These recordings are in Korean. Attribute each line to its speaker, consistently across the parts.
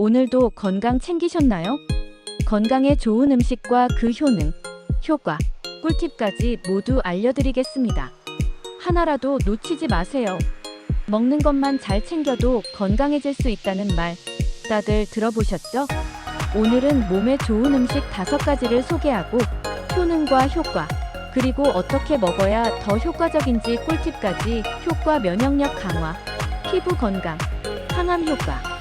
Speaker 1: 오늘도 건강 챙기셨나요? 건강에 좋은 음식과 그 효능, 효과, 꿀팁까지 모두 알려드리겠습니다. 하나라도 놓치지 마세요. 먹는 것만 잘 챙겨도 건강해질 수 있다는 말, 다들 들어보셨죠? 오늘은 몸에 좋은 음식 다섯 가지를 소개하고 효능과 효과, 그리고 어떻게 먹어야 더 효과적인지 꿀팁까지 효과 면역력 강화, 피부 건강, 항암 효과.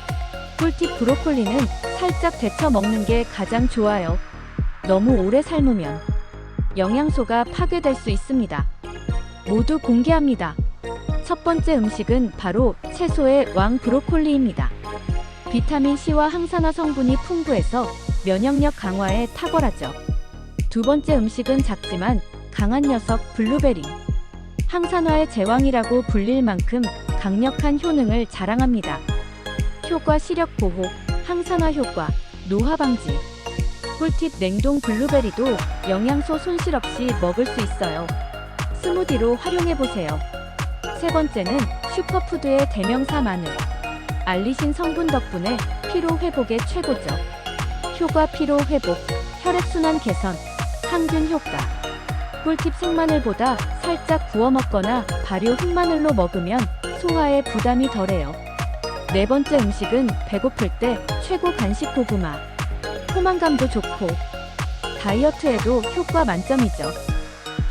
Speaker 1: 꿀팁 브로콜리는 살짝 데쳐 먹는 게 가장 좋아요. 너무 오래 삶으면 영양소가 파괴될 수 있습니다. 모두 공개합니다. 첫 번째 음식은 바로 채소의 왕 브로콜리입니다. 비타민 C와 항산화 성분이 풍부해서 면역력 강화에 탁월하죠. 두 번째 음식은 작지만 강한 녀석 블루베리. 항산화의 제왕이라고 불릴 만큼 강력한 효능을 자랑합니다. 효과 시력 보호, 항산화 효과, 노화 방지. 꿀팁 냉동 블루베리도 영양소 손실 없이 먹을 수 있어요. 스무디로 활용해 보세요. 세 번째는 슈퍼푸드의 대명사 마늘. 알리신 성분 덕분에 피로 회복에 최고죠. 효과 피로 회복, 혈액순환 개선, 항균 효과. 꿀팁 생마늘보다 살짝 구워 먹거나 발효 흑마늘로 먹으면 소화에 부담이 덜해요. 네 번째 음식은 배고플 때 최고 간식 고구마. 포만감도 좋고 다이어트에도 효과 만점이죠.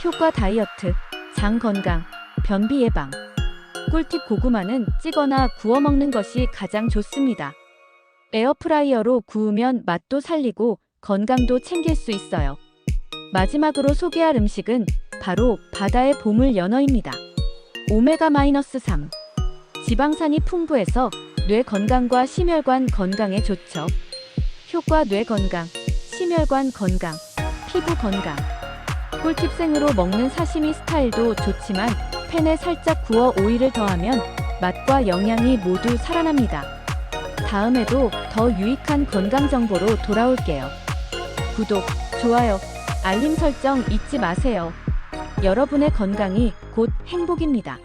Speaker 1: 효과 다이어트, 장 건강, 변비 예방. 꿀팁 고구마는 찌거나 구워 먹는 것이 가장 좋습니다. 에어프라이어로 구우면 맛도 살리고 건강도 챙길 수 있어요. 마지막으로 소개할 음식은 바로 바다의 보물 연어입니다. 오메가-3 지방산이 풍부해서 뇌 건강과 심혈관 건강에 좋죠. 효과 뇌 건강, 심혈관 건강, 피부 건강. 꿀팁 생으로 먹는 사시미 스타일도 좋지만 팬에 살짝 구워 오일을 더하면 맛과 영양이 모두 살아납니다. 다음에도 더 유익한 건강 정보로 돌아올게요. 구독, 좋아요, 알림 설정 잊지 마세요. 여러분의 건강이 곧 행복입니다.